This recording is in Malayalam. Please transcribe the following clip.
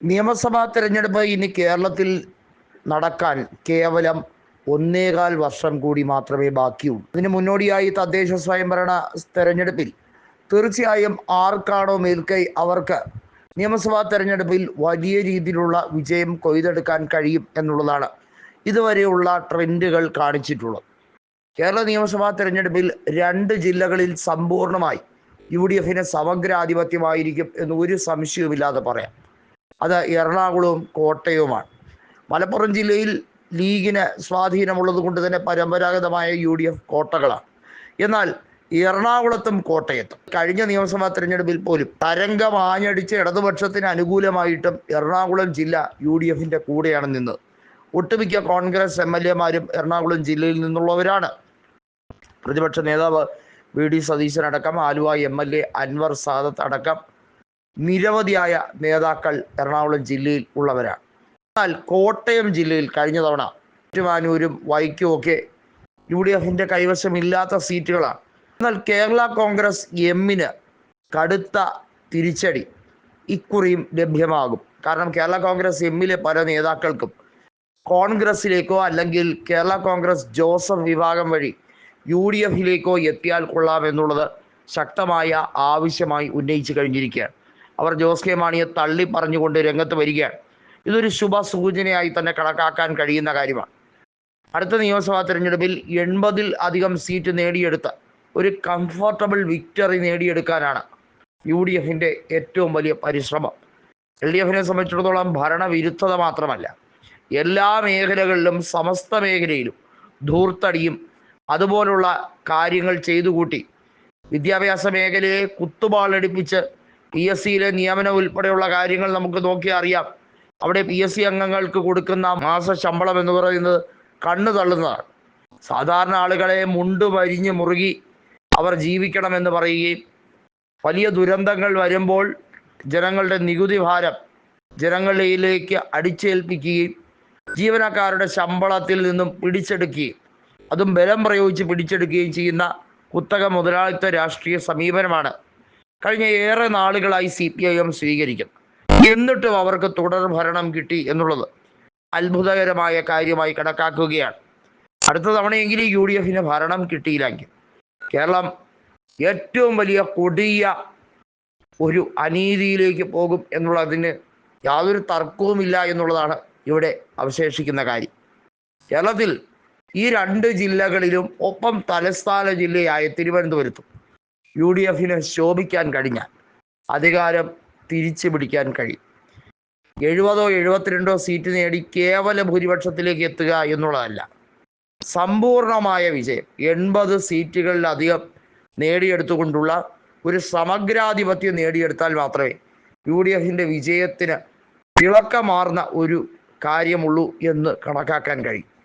നിയമസഭാ തിരഞ്ഞെടുപ്പ് ഇനി കേരളത്തിൽ നടക്കാൻ കേവലം ഒന്നേകാൽ വർഷം കൂടി മാത്രമേ ബാക്കിയുള്ളൂ. അതിന് മുന്നോടിയായി തദ്ദേശ സ്വയംഭരണ തെരഞ്ഞെടുപ്പിൽ തീർച്ചയായും ആർക്കാണോ മേൽക്കൈ അവർക്ക് നിയമസഭാ തെരഞ്ഞെടുപ്പിൽ വലിയ രീതിയിലുള്ള വിജയം കൊയ്തെടുക്കാൻ കഴിയും എന്നുള്ളതാണ് ഇതുവരെയുള്ള ട്രെൻഡുകൾ കാണിച്ചിട്ടുള്ളത്. കേരള നിയമസഭാ തെരഞ്ഞെടുപ്പിൽ രണ്ട് ജില്ലകളിൽ സമ്പൂർണമായി യു ഡി എഫിന് സമഗ്രാധിപത്യമായിരിക്കും എന്ന് ഒരു സംശയവുമില്ലാതെ പറയാം. അത് എറണാകുളവും കോട്ടയവുമാണ് മലപ്പുറം ജില്ലയിൽ ലീഗിന് സ്വാധീനമുള്ളത് കൊണ്ട് തന്നെ പരമ്പരാഗതമായ യു ഡി എഫ് കോട്ടകളാണ്. എന്നാൽ എറണാകുളത്തും കോട്ടയത്തും കഴിഞ്ഞ നിയമസഭാ തെരഞ്ഞെടുപ്പിൽ പോലും തരംഗം ആഞ്ഞടിച്ച് ഇടതുപക്ഷത്തിന് അനുകൂലമായിട്ടും എറണാകുളം ജില്ല യു ഡി എഫിന്റെ കൂടെയാണ് നിന്നത്. ഒട്ടുമിക്ക കോൺഗ്രസ് എം എൽ എമാരും എറണാകുളം ജില്ലയിൽ നിന്നുള്ളവരാണ്. പ്രതിപക്ഷ നേതാവ് വി ഡി സതീശൻ അടക്കം Aluva M L A Anwar Sadath അടക്കം നിരവധിയായ നേതാക്കൾ എറണാകുളം ജില്ലയിൽ ഉള്ളവരാണ്. എന്നാൽ കോട്ടയം ജില്ലയിൽ കഴിഞ്ഞ തവണ ഏറ്റുമാനൂരും വൈക്കും ഒക്കെ യു ഡി എഫിന്റെ കൈവശമില്ലാത്ത സീറ്റുകളാണ്. എന്നാൽ കേരള കോൺഗ്രസ് എമ്മിന് കടുത്ത തിരിച്ചടി ഇക്കുറിയും ലഭ്യമാകും. കാരണം കേരള കോൺഗ്രസ് എമ്മിലെ പല നേതാക്കൾക്കും കോൺഗ്രസിലേക്കോ അല്ലെങ്കിൽ കേരള കോൺഗ്രസ് ജോസഫ് വിഭാഗം വഴി യു ഡി എഫിലേക്കോ എത്തിയാൽ കൊള്ളാം എന്നുള്ളത് ശക്തമായ ആവശ്യമായി ഉന്നയിച്ചു കഴിഞ്ഞിരിക്കുകയാണ്. അവർ ജോസ് കെ മാണിയെ തള്ളി പറഞ്ഞുകൊണ്ട് രംഗത്ത് വരികയാണ്. ഇതൊരു ശുഭ സൂചനയായി തന്നെ കണക്കാക്കാൻ കഴിയുന്ന കാര്യമാണ്. അടുത്ത നിയമസഭാ തെരഞ്ഞെടുപ്പിൽ എൺപതിൽ അധികം സീറ്റ് നേടിയെടുത്ത ഒരു കംഫർട്ടബിൾ വിക്ടറി നേടിയെടുക്കാനാണ് യു ഡി എഫിന്റെ ഏറ്റവും വലിയ പരിശ്രമം. എൽ ഡി എഫിനെ സംബന്ധിച്ചിടത്തോളം ഭരണവിരുദ്ധത മാത്രമല്ല എല്ലാ മേഖലകളിലും സമസ്ത മേഖലയിലും ധൂർത്തടിയും അതുപോലുള്ള കാര്യങ്ങൾ ചെയ്തുകൂട്ടി വിദ്യാഭ്യാസ മേഖലയെ കുത്തുപാളടിപ്പിച്ച് പി എസ് സിയിലെ നിയമനം ഉൾപ്പെടെയുള്ള കാര്യങ്ങൾ നമുക്ക് നോക്കി അറിയാം. അവിടെ പി എസ് സി അംഗങ്ങൾക്ക് കൊടുക്കുന്ന മാസ ശമ്പളം എന്ന് പറയുന്നത് കണ്ണു തള്ളുന്നതാണ്. സാധാരണ ആളുകളെ മുണ്ട് വരിഞ്ഞ് മുറുകി അവർ ജീവിക്കണമെന്ന് പറയുകയും വലിയ ദുരന്തങ്ങൾ വരുമ്പോൾ ജനങ്ങളുടെ നികുതി ഭാരം ജനങ്ങളിലേക്ക് അടിച്ചേൽപ്പിക്കുകയും ജീവനക്കാരുടെ ശമ്പളത്തിൽ നിന്നും പിടിച്ചെടുക്കുകയും അതും ബലം പ്രയോഗിച്ച് പിടിച്ചെടുക്കുകയും ചെയ്യുന്ന കുത്തക മുതലാളിത്ത രാഷ്ട്രീയ സമീപനമാണ്. കഴിഞ്ഞ ഏറെ നാളുകളായി സി പി ഐ എം സ്വീകരിക്കുന്നു എന്നിട്ടും അവർക്ക് തുടർ ഭരണം കിട്ടി എന്നുള്ളത് അത്ഭുതകരമായ കാര്യമായി കണക്കാക്കുകയാണ്. അടുത്ത തവണയെങ്കിലും യു ഡി എഫിന് ഭരണം കിട്ടിയില്ലെങ്കിൽ കേരളം ഏറ്റവും വലിയ കൊടിയ ഒരു അനീതിയിലേക്ക് പോകും എന്നുള്ളതിന് യാതൊരു തർക്കവുമില്ല എന്നുള്ളതാണ് ഇവിടെ അവശേഷിക്കുന്ന കാര്യം. കേരളത്തിൽ ഈ രണ്ട് ജില്ലകളിലും ഒപ്പം തലസ്ഥാന ജില്ലയായ തിരുവനന്തപുരത്തും യു ഡി എഫിന് ശോഭിക്കാൻ കഴിഞ്ഞാൽ അധികാരം തിരിച്ചു പിടിക്കാൻ കഴിയും. എഴുപതോ എഴുപത്തിരണ്ടോ സീറ്റ് നേടി കേവല ഭൂരിപക്ഷത്തിലേക്ക് എത്തുക എന്നുള്ളതല്ല. സമ്പൂർണമായ വിജയം. എൺപത് സീറ്റുകളിലധികം നേടിയെടുത്തുകൊണ്ടുള്ള ഒരു സമഗ്രാധിപത്യം നേടിയെടുത്താൽ മാത്രമേ യു ഡി എഫിന്റെ വിജയത്തിന് തിളക്കമാർന്ന ഒരു കാര്യമുള്ളൂ എന്ന് കണക്കാക്കാൻ കഴിയും.